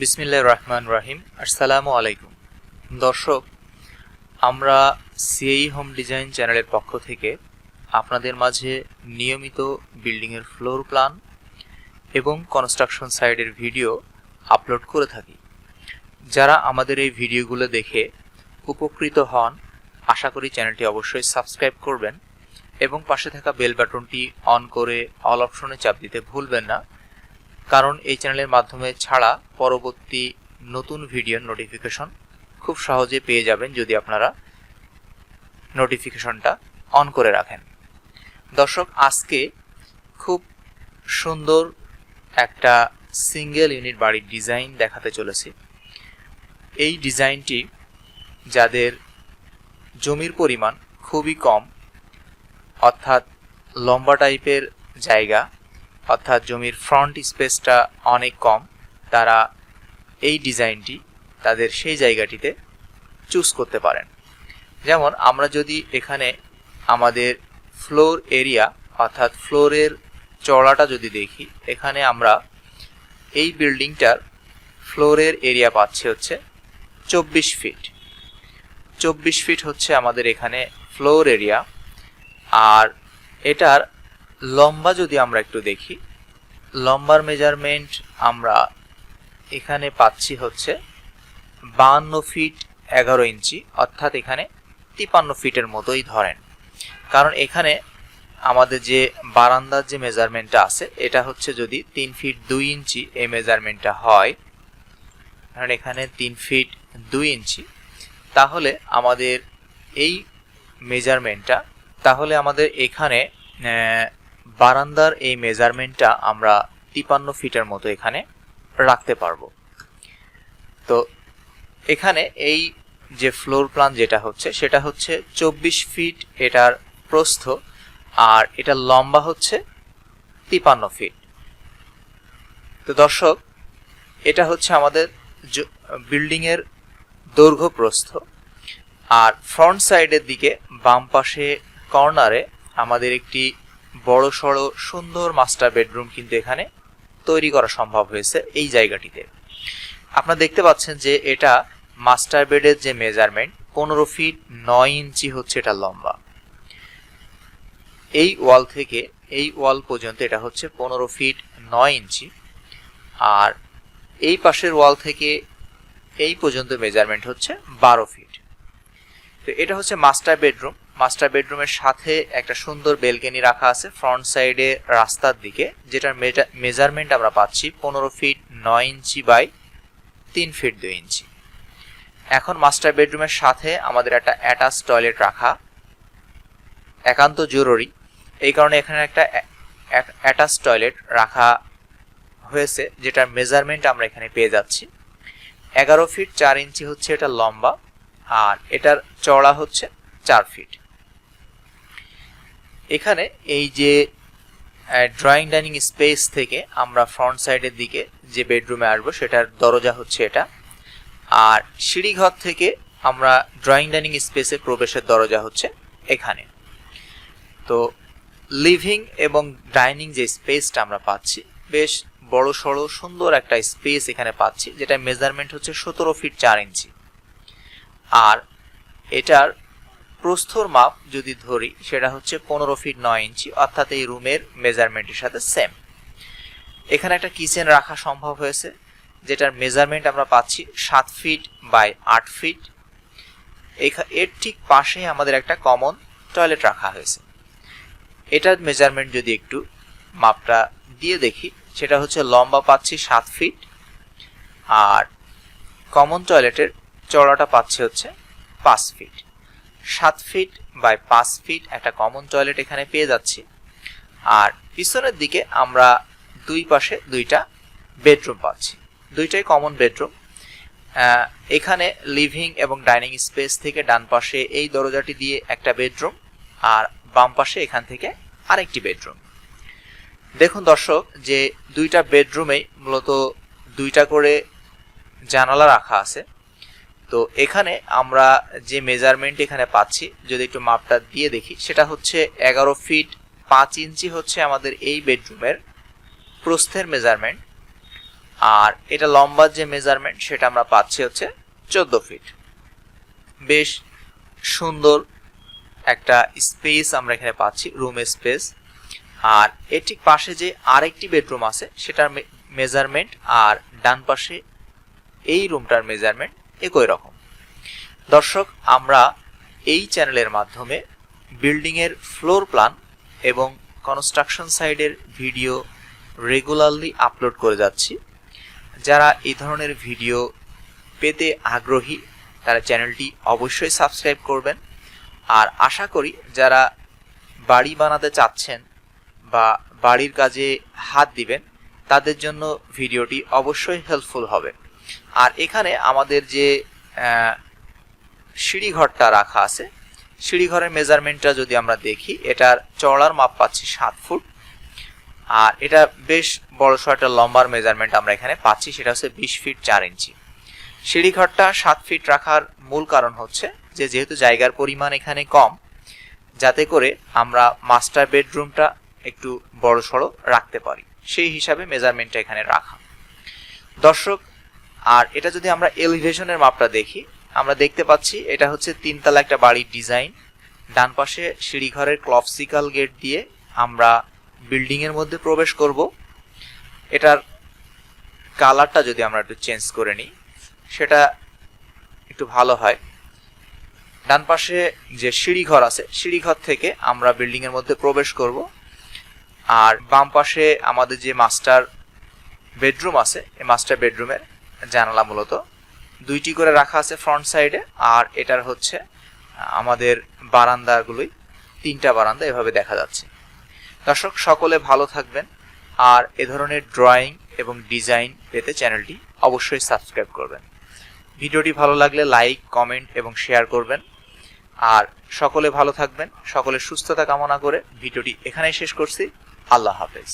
বিসমিল্লাহ রহমান রাহিম। আসসালামু আলাইকুম। দর্শক, আমরা সিএই হোম ডিজাইন চ্যানেলের পক্ষ থেকে আপনাদের মাঝে নিয়মিত বিল্ডিংয়ের ফ্লোর প্ল্যান এবং কনস্ট্রাকশন সাইডের ভিডিও আপলোড করে থাকি। যারা আমাদের এই ভিডিওগুলো দেখে উপকৃত হন, আশা করি চ্যানেলটি অবশ্যই সাবস্ক্রাইব করবেন এবং পাশে থাকা বেল বাটনটি অন করে অল অপশনে চাপ দিতে ভুলবেন না। কারণ এই চ্যানেলের মাধ্যমে ছাড়া পরবর্তী নতুন ভিডিওর নোটিফিকেশন খুব সহজে পেয়ে যাবেন যদি আপনারা নোটিফিকেশনটা অন করে রাখেন। দর্শক, আজকে খুব সুন্দর একটা সিঙ্গেল ইউনিট বাড়ির ডিজাইন দেখাতে চলেছি। এই ডিজাইনটি যাদের জমির পরিমাণ খুবই কম, অর্থাৎ লম্বা টাইপের জায়গা অর্থাৎ জমির ফ্রন্ট স্পেসটা অনেক কম, তারা এই ডিজাইনটি তাদের সেই জায়গাটিতে চুজ করতে পারেন। যেমন আমরা যদি এখানে আমাদের ফ্লোর এরিয়া অর্থাৎ ফ্লোরের চড়াটা যদি দেখি, এখানে আমরা এই বিল্ডিংটার ফ্লোরের এরিয়া পাচ্ছি হচ্ছে চব্বিশ ফিট চব্বিশ ফিট হচ্ছে আমাদের এখানে ফ্লোর এরিয়া আর এটার লম্বা যদি আমরা একটু দেখি, লম্বার মেজারমেন্ট আমরা এখানে পাচ্ছি হচ্ছে বাহান্ন ফিট এগারো ইঞ্চি, অর্থাৎ এখানে তিপান্ন ফিটের মতোই ধরেন। কারণ এখানে আমাদের যে বারান্দার যে মেজারমেন্টটা আছে, এটা হচ্ছে যদি তিন ফিট দুই ইঞ্চি এই মেজারমেন্টটা হয় কারণ এখানে তিন ফিট দুই ইঞ্চি, তাহলে আমাদের এই মেজারমেন্টটা তাহলে আমাদের এখানে বারান্দার এই মেজারমেন্টটা আমরা তিপান্ন ফিটের মতো এখানে রাখতে পারব। তো এখানে এই যে ফ্লোর প্ল্যান যেটা হচ্ছে, সেটা হচ্ছে চব্বিশ ফিট এটার প্রস্থ আর এটা লম্বা হচ্ছে তিপান্ন ফিট। তো দর্শক, এটা হচ্ছে আমাদের বিল্ডিংয়ের দৈর্ঘ্য প্রস্থ আর ফ্রন্ট সাইডের দিকে বাম পাশে কর্নারে আমাদের একটি বড় সড়ো সুন্দর মাস্টার বেডরুম কিন্তু এখানে তৈরি করা সম্ভব হয়েছে এই জায়গাটিতে। আপনারা দেখতে পাচ্ছেন যে এটা মাস্টার বেডের যে মেজারমেন্ট, পনেরো ফিট নয় ইঞ্চি হচ্ছে এটা লম্বা। এই ওয়াল থেকে এই ওয়াল পর্যন্ত এটা হচ্ছে পনেরো ফিট নয় ইঞ্চি। আর এই পাশের ওয়াল থেকে এই পর্যন্ত মেজারমেন্ট হচ্ছে বারো ফিট। তো এটা হচ্ছে মাস্টার বেডরুম। মাস্টার বেডরুমের সাথে একটা সুন্দর বেলকনি রাখা আছে ফ্রন্ট সাইডে রাস্তার দিকে, যেটার মেজারমেন্ট আমরা পাচ্ছি পনেরো ফিট নয় ইঞ্চি বাই তিন ফিট দুই ইঞ্চি। এখন মাস্টার বেডরুমের সাথে আমাদের একটা অ্যাটাচ টয়লেট রাখা। একান্ত জরুরি। এই কারণে এখানে একটা অ্যাটাচ টয়লেট রাখা হয়েছে, যেটার মেজারমেন্ট আমরা এখানে পেয়ে যাচ্ছি। এগারো ফিট চার ইঞ্চি হচ্ছে এটা লম্বা, আর এটার চওড়া হচ্ছে চার ফিট এখানে এই যে ড্রয়িং ডাইনিং স্পেস থেকে আমরা ফ্রন্ট সাইডের দিকে যে বেডরুমে আসব, সেটার দরজা হচ্ছে এটা। আর সিঁড়িঘর থেকে আমরা ড্রয়িং ডাইনিং স্পেসে প্রবেশের দরজা হচ্ছে এখানে। তো লিভিং এবং ডাইনিং যে স্পেসটা আমরা পাচ্ছি, বেশ বড় সড়ো সুন্দর একটা স্পেস এখানে পাচ্ছি যেটা মেজারমেন্ট হচ্ছে সতেরো ফিট চার ইঞ্চি আর এটার প্রস্থর মাপ যদি ধরি, সেটা হচ্ছে পনেরো ফিট নয় ইঞ্চি অর্থাৎ এই রুমের মেজারমেন্টের সাথে সেম এখানে একটা কিচেন রাখা সম্ভব হয়েছে, যেটার মেজারমেন্ট আমরা পাচ্ছি সাত ফিট বাই আট ফিট এর ঠিক পাশেই আমাদের একটা কমন টয়লেট রাখা হয়েছে। এটার মেজারমেন্ট যদি একটু মাপটা দিয়ে দেখি, সেটা হচ্ছে লম্বা পাচ্ছি সাত ফিট আর কমন টয়লেটের চড়াটা পাচ্ছি হচ্ছে পাঁচ ফিট সাত ফিট বাই পাঁচ ফিট একটা কমন টয়লেট এখানে পেয়ে যাচ্ছি। আর পিছনের দিকে আমরা দুই পাশে দুইটা বেডরুম পাচ্ছি। দুইটাই কমন বেডরুম এখানে লিভিং এবং ডাইনিং স্পেস থেকে ডান পাশে এই দরজাটি দিয়ে একটা বেডরুম আর বাম পাশে এখান থেকে আরেকটি বেডরুম দেখুন দর্শক, যে দুইটা বেডরুমেই মূলত দুইটা করে জানালা রাখা আছে। তো এখানে আমরা যে মেজারমেন্ট এখানে পাচ্ছি, যদি একটু মাপটা দিয়ে দেখি, সেটা হচ্ছে এগারো ফিট পাঁচ ইঞ্চি হচ্ছে আমাদের এই বেডরুমের প্রস্থের মেজারমেন্ট আর এটা লম্বার যে মেজারমেন্ট সেটা আমরা পাচ্ছি হচ্ছে চোদ্দ ফিট বেশ সুন্দর একটা স্পেস আমরা এখানে পাচ্ছি রুম স্পেস আর এর ঠিক পাশে যে আরেকটি বেডরুম আছে, সেটার মেজারমেন্ট আর ডান পাশে এই রুমটার মেজারমেন্ট একই রকম। দর্শক, আমরা এই চ্যানেলের মাধ্যমে বিল্ডিংয়ের ফ্লোর প্ল্যান এবং কনস্ট্রাকশন সাইডের ভিডিও রেগুলারলি আপলোড করে যাচ্ছি। যারা এই ধরনের ভিডিও পেতে আগ্রহী, তারা চ্যানেলটি অবশ্যই সাবস্ক্রাইব করবেন। আর আশা করি, যারা বাড়ি বানাতে চাচ্ছেন বা বাড়ির কাজে হাত দিবেন, তাদের জন্য ভিডিওটি অবশ্যই হেল্পফুল হবে। আর এখানে আমাদের যে সিঁড়িঘরটা রাখা আছে, সিঁড়িঘরের মেজারমেন্টটা যদি আমরা দেখি, এটার চওড়ার মাপ পাচ্ছি সাত ফুট, আর এটা বেশ বড়সড় একটা লম্বার মেজারমেন্ট আমরা এখানে পাচ্ছি, সেটা হচ্ছে বিশ ফিট চার ইঞ্চি। সিঁড়িঘরটা সাত ফিট রাখার মূল কারণ হচ্ছে যে, যেহেতু জায়গার পরিমাণ এখানে কম, যাতে করে আমরা মাস্টার বেডরুমটা একটু বড় সড়ো রাখতে পারি। সেই হিসাবে মেজারমেন্টটা এখানে রাখা। দর্শক আর এটা যদি আমরা এলিভেশনের মাপটা দেখি, আমরা দেখতে পাচ্ছি এটা হচ্ছে তিনতলা একটা বাড়ির ডিজাইন ডান পাশে সিঁড়িঘরের ক্লপসিকাল গেট দিয়ে আমরা বিল্ডিং এর মধ্যে প্রবেশ করব। এটার কালারটা যদি আমরা একটু চেঞ্জ করে নিই, সেটা একটু ভালো হয়। ডান পাশে যে সিঁড়িঘর আছে, সিঁড়িঘর থেকে আমরা বিল্ডিং এর মধ্যে প্রবেশ করব। আর বাম পাশে আমাদের যে মাস্টার বেডরুম আছে, এই মাস্টার বেডরুমের জানালা মূলত। দুইটি করে রাখা আছে ফ্রন্ট সাইডে আর এটার হচ্ছে আমাদের বারান্দাগুলোই, তিনটা বারান্দা এভাবে দেখা যাচ্ছে। দর্শক, সকলে ভালো থাকবেন, আর এ ধরনের ড্রয়িং এবং ডিজাইন পেতে চ্যানেলটি অবশ্যই সাবস্ক্রাইব করবেন। ভিডিওটি ভালো লাগলে লাইক কমেন্ট এবং শেয়ার করবেন। আর সকলে ভালো থাকবেন, সকলে সুস্থতা কামনা করে ভিডিওটি এখানেই শেষ করছি। আল্লাহ হাফেজ।